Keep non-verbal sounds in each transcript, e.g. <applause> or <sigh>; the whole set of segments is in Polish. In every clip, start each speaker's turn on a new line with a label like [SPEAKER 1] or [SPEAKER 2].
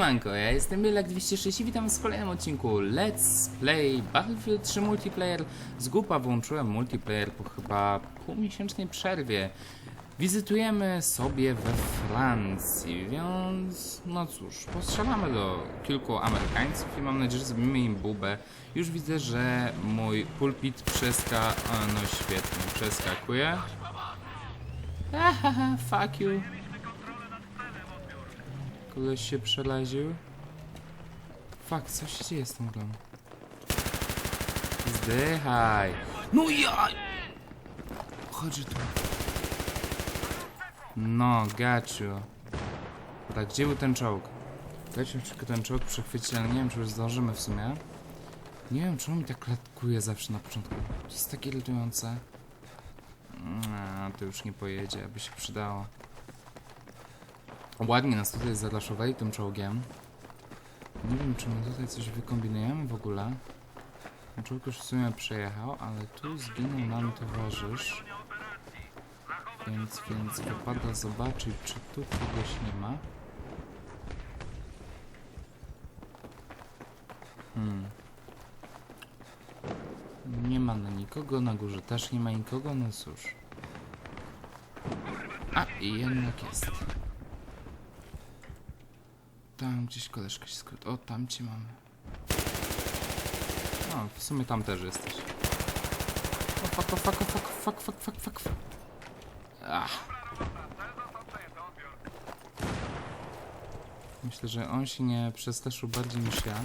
[SPEAKER 1] Siemanko, ja jestem Bielak206 i witam w kolejnym odcinku Let's Play Battlefield 3 Multiplayer. Z gupa włączyłem multiplayer po chyba półmiesięcznej przerwie. Wizytujemy sobie we Francji, więc no cóż, postrzelamy do kilku Amerykańców i mam nadzieję, że zrobimy im bubę. Już widzę, że mój pulpit przeska... O, no świetnie, przeskakuje. Ahaha, fuck you. Koleś się przelaził. Fuck, co się dzieje z tą grą? Zdychaj! No ja! Chodź tu. No, gaciu. Tak, gdzie był ten czołg? Dajcie tylko ten czołg przechwycić, ale nie wiem, czy już zdążymy w sumie. Nie wiem, czemu mi tak klatkuje zawsze na początku. To jest takie irytujące. A, to już nie pojedzie, aby się przydało. Ładnie nas tutaj zaraszowali tym czołgiem. Nie wiem, czy my tutaj coś wykombinujemy w ogóle. Czołg już w sumie przejechał, ale tu zginął nam towarzysz. Więc, więc wypada zobaczyć, czy tu kogoś nie ma. Hmm. Nie ma na nikogo, na górze też nie ma nikogo, no cóż. A, i jednak jest. Tam gdzieś koleżka się skrót. O, tam cię mamy. No, w sumie tam też jesteś. O, fuck, o, fuck, o, fuck, fuck, fuck, fuck, fuck, fuck. Ach. Myślę, że on się nie przestraszył bardziej niż ja.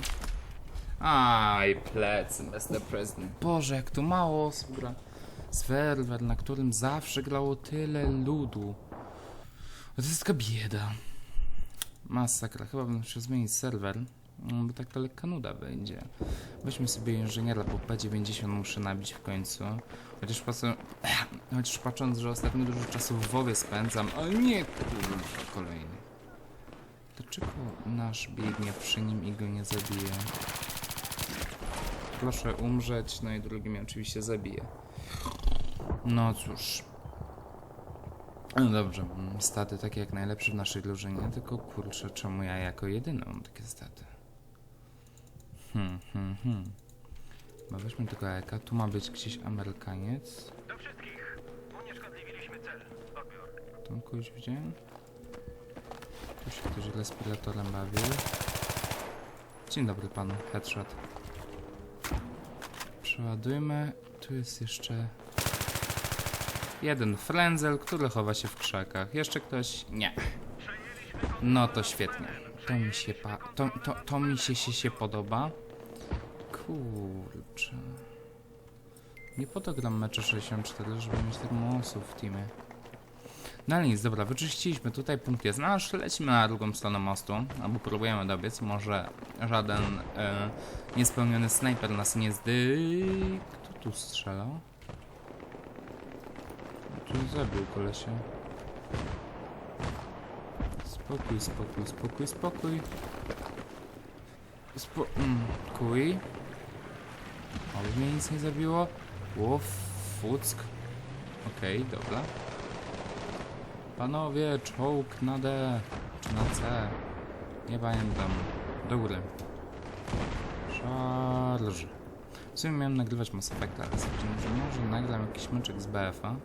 [SPEAKER 1] Aj, plecy, Mr. President. Boże, jak tu mało osób gra. Serwer, na którym zawsze grało tyle ludu. To jest taka bieda. Masakra. Chyba bym musiał zmienić serwer, no, bo tak to lekka nuda będzie. Weźmy sobie inżyniera, bo P90 muszę nabić w końcu. Chociaż, patrzę, <clears throat> chociaż patrząc, że ostatnio dużo czasu w WoWie spędzam, ale nie kurwa kolejny. Dlaczego nasz biegnie przy nim i go nie zabije? Proszę umrzeć, no i drugi mnie oczywiście zabije. No cóż. No dobrze, mm, staty takie jak najlepsze w naszej drużynie, tylko kurczę, czemu ja jako jedyny mam takie staty? Hmm, hmm, hmm. No weźmy tego eka, tu ma być gdzieś Amerykaniec.
[SPEAKER 2] Do wszystkich! Unieszkodliwiliśmy cel. Odbiór.
[SPEAKER 1] Tam kogoś widziałem? Tu się ktoś respiratorem bawił. Dzień dobry panu, headshot. Przeładujmy. Tu jest jeszcze jeden frędzel, który chowa się w krzakach. Jeszcze ktoś? Nie. No to świetnie. To mi się pa... To, to, to mi się, się, się podoba. Kurczę. Nie po to gram mecze 64, żeby mieć tak mało osób w teamie. No ale nic, dobra, wyczyściliśmy tutaj punkt jest nasz, lecimy na drugą stronę mostu, albo próbujemy dobiec, może żaden e, niespełniony snajper nas nie zdy... Kto tu strzelał? Zabił kolesia. Spokój, spokój, spokój, spokój. Spo... Mm. Oby mnie nic nie zabiło. Łof, fuck. Okej, dobra. Panowie, czołg na D, czy na C? Nie pamiętam. Do góry. Charge. W sumie miałem nagrywać Mass Effect, ale stwierdziłem, że może nagram jakiś meczek z BF-a.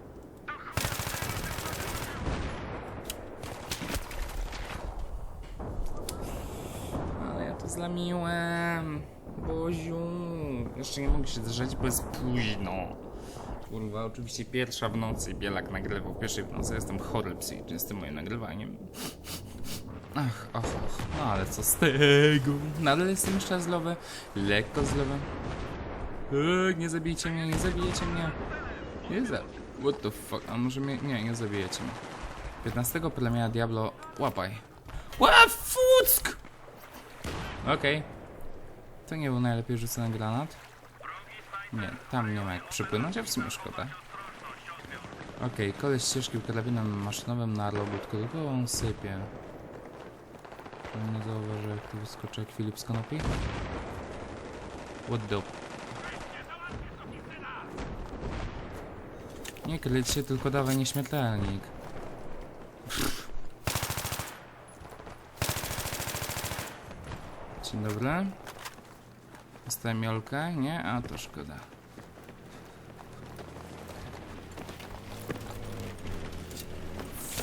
[SPEAKER 1] Ale ja to zlamiłem. Boziu. Jeszcze nie mogę się drzeć, bo jest późno. Kurwa, oczywiście pierwsza w nocy. Bielak nagrywał pierwszej w nocy. Jestem chory psychicznie z tym moim nagrywaniem. Ach, och, och. No ale co z tego? Nadal jestem jeszcze zlowy. Lekko zlowy. Eee, nie zabijcie mnie, nie zabijecie mnie. Nie za... What the fuck? A może mnie... Nie, nie zabijecie mnie. 15 plemienia Diablo... Łapaj. Ła, fuck! Okej. To nie był najlepiej rzucony granat. Nie, tam nie ma jak przypłynąć, a w sumie szkoda. Okej, koleś ścieżki karabinem maszynowym na robótku, tylko on sypie. Nie zauważy jak tu wyskoczy jak Filip z konopi. What the... Nie kryć się, tylko dawaj nieśmiertelnik. Dzień dobry. Dostałem Jolkę? Nie? A to szkoda.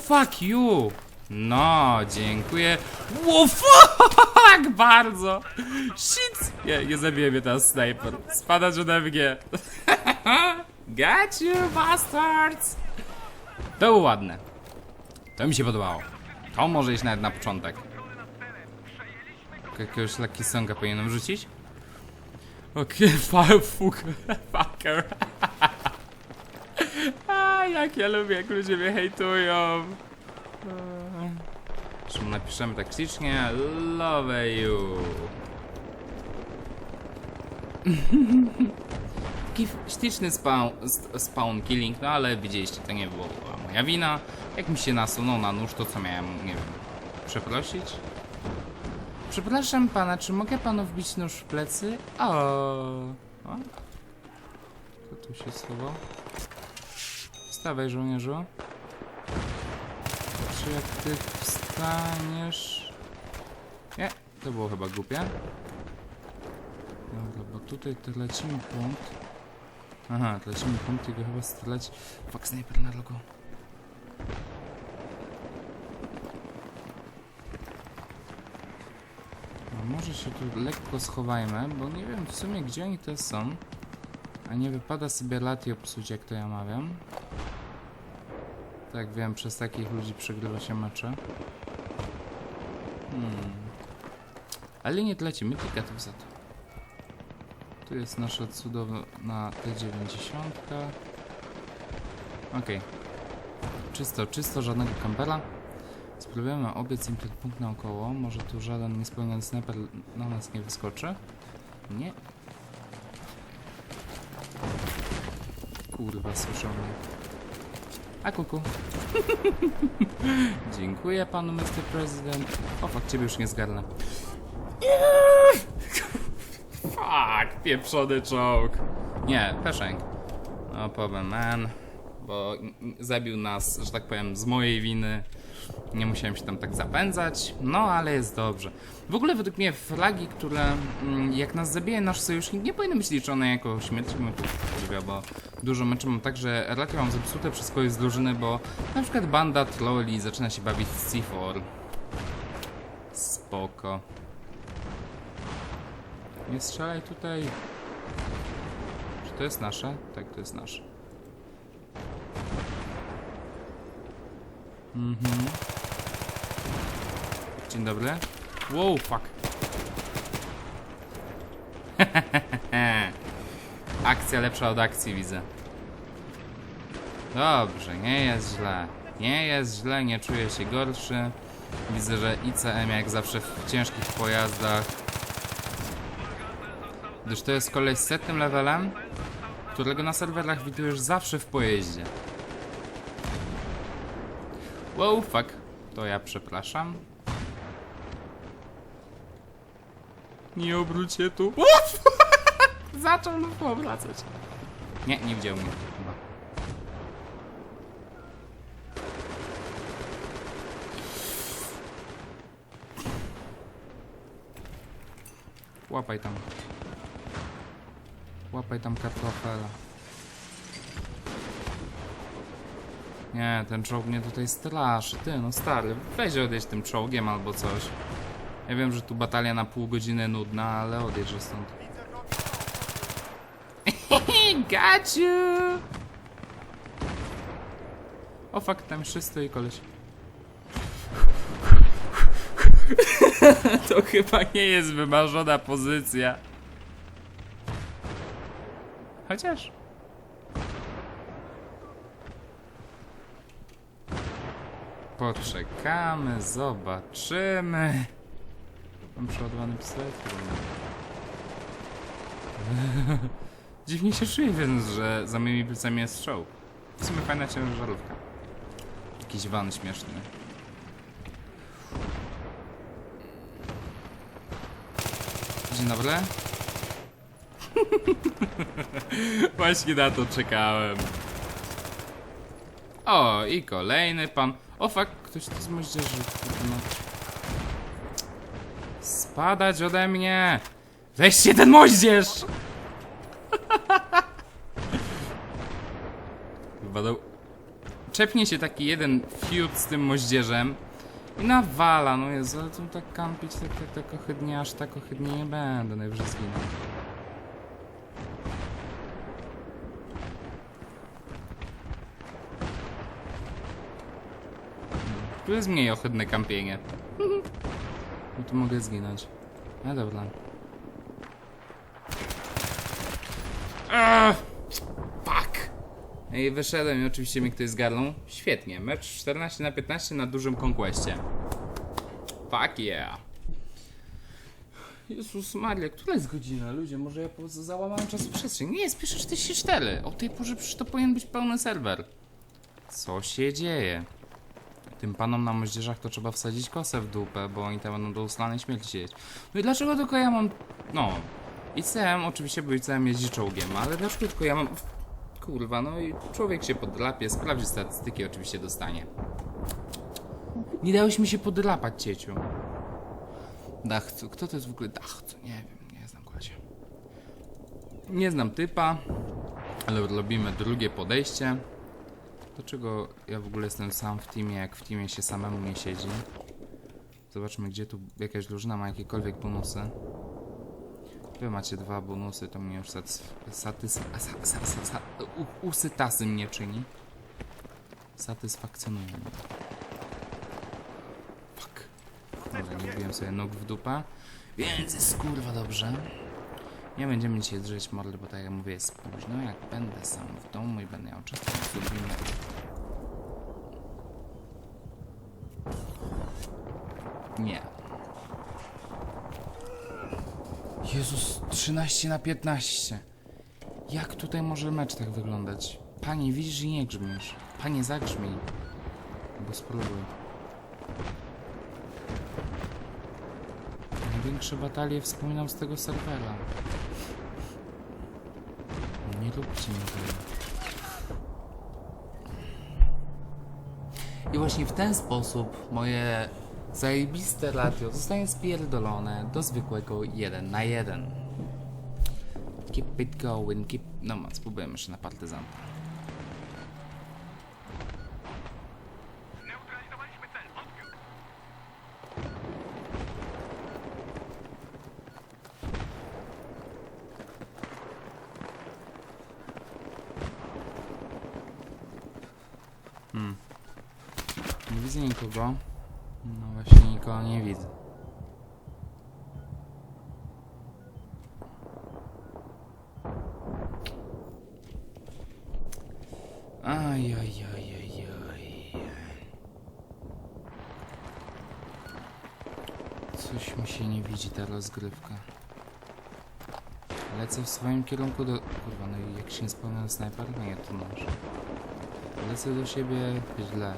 [SPEAKER 1] Fuck you! No, dziękuję. Wow, fuck bardzo! Shit! Nie, nie zabije mnie teraz snajper. Spadać ode mnie. <laughs> Got you, bastards! To było ładne. To mi się podobało. To może iść nawet na początek. Jakiegoś lucky songa powinienem rzucić? Okej, okay, <laughs> fuck, fucker. <laughs> A, jak ja lubię, jak ludzie mnie hejtują. Zresztą napiszemy tak ślicznie, love you. <laughs> Taki śliczny spawn, spawn killing, no ale widzieliście, to nie była moja wina. Jak mi się nasunął na nóż, to co miałem, nie wiem, przeprosić? Przepraszam pana, czy mogę panu wbić nóż w plecy? O, o. Kto tu się schował? Wstawaj, żołnierzu. Czy jak ty wstaniesz... Nie, to było chyba głupie. Dobra, bo tutaj tracimy punkt. Aha, tracimy punkt i go chyba strzelać. Fuck, sniper na logo. Może się tu lekko schowajmy, bo nie wiem w sumie gdzie oni teraz są. A nie wypada sobie lati psuć, jak to ja mawiam. Tak wiem, przez takich ludzi przegrywa się mecze. Hmm. Ale nie tracimy tiketów za to. Tu jest nasza cudowna T90. Okej. Czysto, czysto, żadnego kampera. Spróbujemy obiec im ten punkt naokoło. Może tu żaden niespełniony sniper na nas nie wyskoczy. Nie. Kurwa, słyszą mnie. A kuku. <laughs> Dziękuję panu, Mr. President. O, fakt, ciebie już nie zgarnę. <laughs> Fuck, pieprzony czołg. Nie, Peszęk. No, powiem, man. Bo zabił nas, że tak powiem, z mojej winy. Nie musiałem się tam tak zapędzać, no ale jest dobrze. W ogóle według mnie flagi, które mm, jak nas zabije nasz sojusznik, nie powinny być liczone jako śmierć bo dużo meczy mam tak, że raczej mam zepsute przez kogoś z drużyny, bo na przykład banda trolli zaczyna się bawić z C4. Spoko. Nie strzelaj tutaj. Czy to jest nasze? Tak, to jest nasze. Mhm. Dzień dobry. Wow, fuck. <laughs> Akcja lepsza od akcji, widzę. Dobrze, nie jest źle. Nie jest źle, nie czuję się gorszy. Widzę, że ICM jak zawsze w ciężkich pojazdach. Gdyż to jest kolej z setnym levelem, którego na serwerach widujesz zawsze w pojeździe. Wow, fuck. To ja przepraszam. Nie obróć się tu. Uf! <laughs> Zaczął lub powracać. Nie, nie widział mnie chyba. Łapaj tam. Łapaj tam kartofela. Nie, ten czołg mnie tutaj straszy. Ty, no stary, weź odjeść tym czołgiem albo coś. Ja wiem, że tu batalia na pół godziny nudna, ale odjedź stąd. <laughs> Got you! O fuck, tam jeszcze stoi koleś. <laughs> to chyba nie jest wymarzona pozycja. Chociaż... Poczekamy, zobaczymy. Mam przeładowany pistolet? <laughs> Dziwnie się czuję, więc że za moimi plecami jest strzał. W sumie fajna ciężarówka. Jakiś van śmieszny. Dzień dobry. <laughs> Właśnie na to czekałem. O, i kolejny pan. O fuck, ktoś tu z moździerzy. kurwa. Sp Spadać ode mnie! Weźcie ten moździerz! <laughs> Do... Czepnie się taki jeden fiut z tym moździerzem i nawala, no Jezu, ale tu tak kampić tak, tak, tak ohydnie, aż tak ohydnie nie będę, najwyżej zginę. Tu jest mniej ohydne kampienie. <laughs> No tu mogę zginąć. No dobra. Fuck! I wyszedłem i oczywiście mi ktoś zgarnął. Świetnie, mecz 14 na 15 na dużym konkwestie. Fuck yeah! Jezus Maria, która jest godzina? Ludzie, może ja po załamałem czasu przestrzeń. Nie, jest pierwsze 44. O tej porze przecież to powinien być pełny serwer. Co się dzieje? Tym panom na moździerzach to trzeba wsadzić kosę w dupę, bo oni tam będą do ustanej śmierci siedzieć. No i dlaczego tylko ja mam... No... ICM oczywiście był ICM jeździ czołgiem, ale dlaczego tylko ja mam... Kurwa, no i człowiek się podlapie, sprawdzi statystyki, oczywiście dostanie. Nie dałeś mi się podlapać, cieciu. Dachcu, kto to jest w ogóle Dachcu? Nie wiem, nie znam kolesia. Nie znam typa, ale robimy drugie podejście. Dlaczego ja w ogóle jestem sam w teamie, jak w teamie się samemu nie siedzi? Zobaczmy, gdzie tu jakaś drużyna ma jakiekolwiek bonusy. Wy macie dwa bonusy, to mnie już satys... usytasy mnie czyni. Satysfakcjonuje mnie. Fuck. Dobra, nie wbiłem sobie nóg w dupę. Więc jest kurwa dobrze. Nie będziemy dzisiaj drzeć mordy, bo tak jak mówię, jest późno. Jak będę sam w domu i będę miał czas, to zrobimy. Nie. Jezus, 13 na 15. Jak tutaj może mecz tak wyglądać? Panie, widzisz, że nie grzmisz. Panie, zagrzmij. Bo spróbuj. Największe batalie wspominam z tego serwera. Tego. I właśnie w ten sposób moje zajebiste ratio zostanie spierdolone do zwykłego 1 na 1. Keep it going, keep... No, ma, spróbujemy jeszcze na partyzanta. Nikogo. No właśnie nikogo nie widzę. Aj, aj, aj, aj, aj. Coś mi się nie widzi ta rozgrywka. Lecę w swoim kierunku do... Kurwa, no jak się nie spełnia snajper? No nie, to masz. Lecę do siebie źle.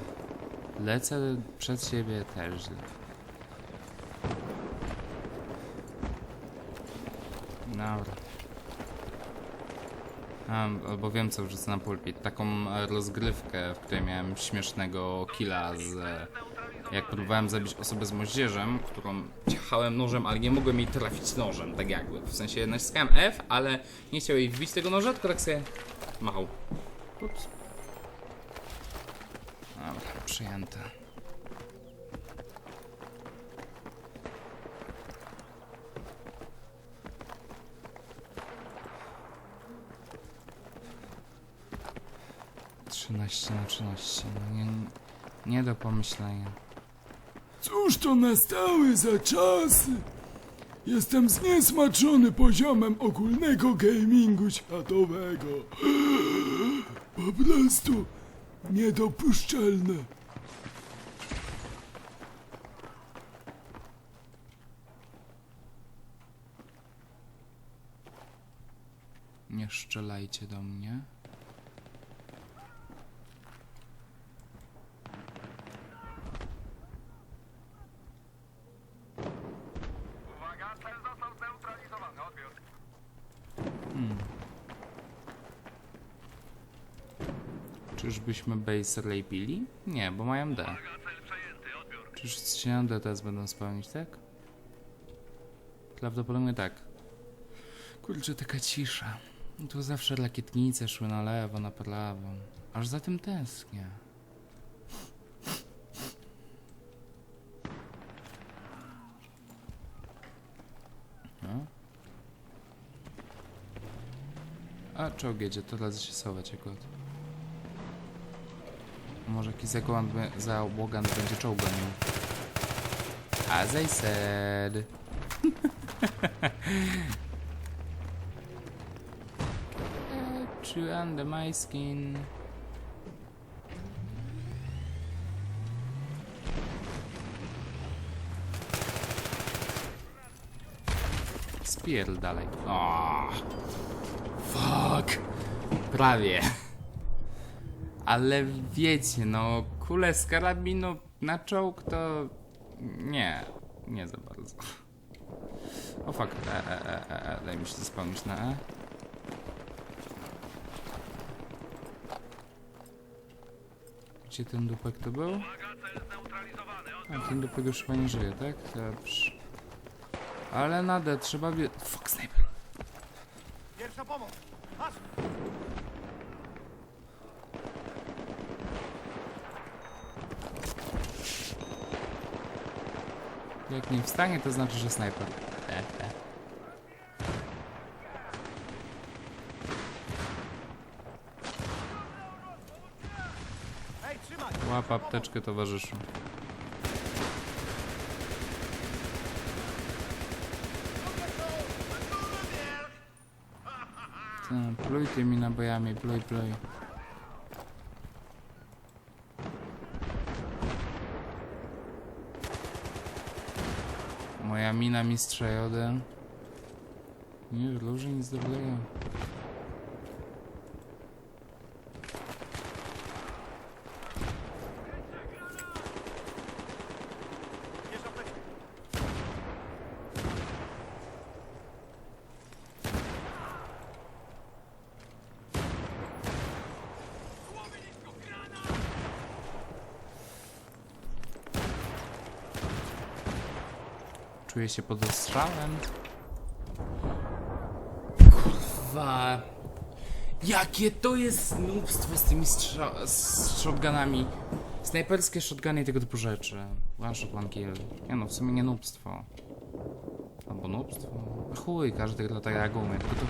[SPEAKER 1] Lecę przed siebie też. Dobra. A, albo wiem co wrzucę na pulpit. Taką rozgrywkę, w której miałem śmiesznego killa z... Jak próbowałem zabić osobę z moździerzem, którą ciachałem nożem, ale nie mogłem jej trafić nożem, tak jakby. W sensie naciskałem F, ale nie chciał jej wbić tego noża, tylko tak sobie machał. Ups. Dobra, przyjęte. Trzynaście na trzynaście, no nie, nie do pomyślenia.
[SPEAKER 3] Cóż to nastały za czasy? Jestem zniesmaczony poziomem ogólnego gamingu światowego. <gasps> Po prostu niedopuszczalne.
[SPEAKER 1] Strzelajcie do mnie.
[SPEAKER 2] Odbiór.
[SPEAKER 1] Czyżbyśmy base rapili? Nie, bo mają D. Czyż się D teraz będą spełnić, tak? Prawdopodobnie tak. Kurczę, taka cisza. Tu zawsze rakietnice szły na lewo, na prawo. Aż za tym tęsknię. No. A, czołg jedzie, to razy się sować akurat. Może jakiś załogan będzie czołg gonił. As I said. <laughs> Chew under my skin. Oh, fuck. Prawie. Ale wiecie, no, kule z karabinu na czołg to... Nie, nie za bardzo. O fuck, e, e, e, e, e, daj mi się spełnić na E. Gdzie ten dupek to był? A, ten dupek już chyba nie żyje, tak? Dobrze. Ale na D trzeba wie... Fuck, sniper.
[SPEAKER 2] Pierwsza pomoc. Masz.
[SPEAKER 1] Jak nie wstanie, to znaczy, że snajper. E, e. apteczkę, towarzyszu. Co, Pluj tymi nabojami, pluj, pluj. Moja mina mistrza Joden. Nie, róży nic dobrego.
[SPEAKER 2] Bierz apteczkę.
[SPEAKER 1] Czuję się pod ostrzałem. Kurwa. Jakie to jest nubstwo z tymi strza- z shotgunami. Snajperskie shotguny i tego typu rzeczy. One shot, one kill. Nie no, w sumie nie nubstwo. Albo nubstwo. Chuj, każdy gra tak jak umie. Tylko to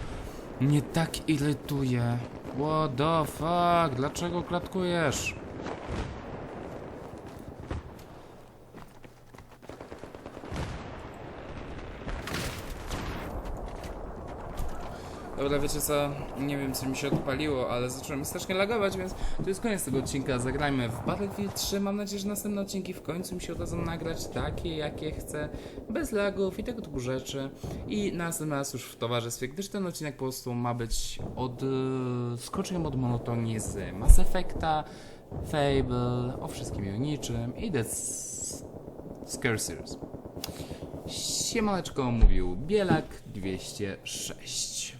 [SPEAKER 1] mnie tak irytuje. What the fuck? Dlaczego klatkujesz? Dobra, wiecie co? Nie wiem, co mi się odpaliło, ale zacząłem strasznie lagować, więc to jest koniec tego odcinka. Zagrajmy w Battlefield 3. Mam nadzieję, że następne odcinki w końcu mi się udadzą nagrać takie, jakie chcę, bez lagów i tego typu rzeczy. I następny raz już w towarzystwie, gdyż ten odcinek po prostu ma być od e, skoczeniem od monotonii z Mass Effecta, Fable, o wszystkim o niczym i Dead S- Scarcers. Siemaneczko mówił Bielak 206.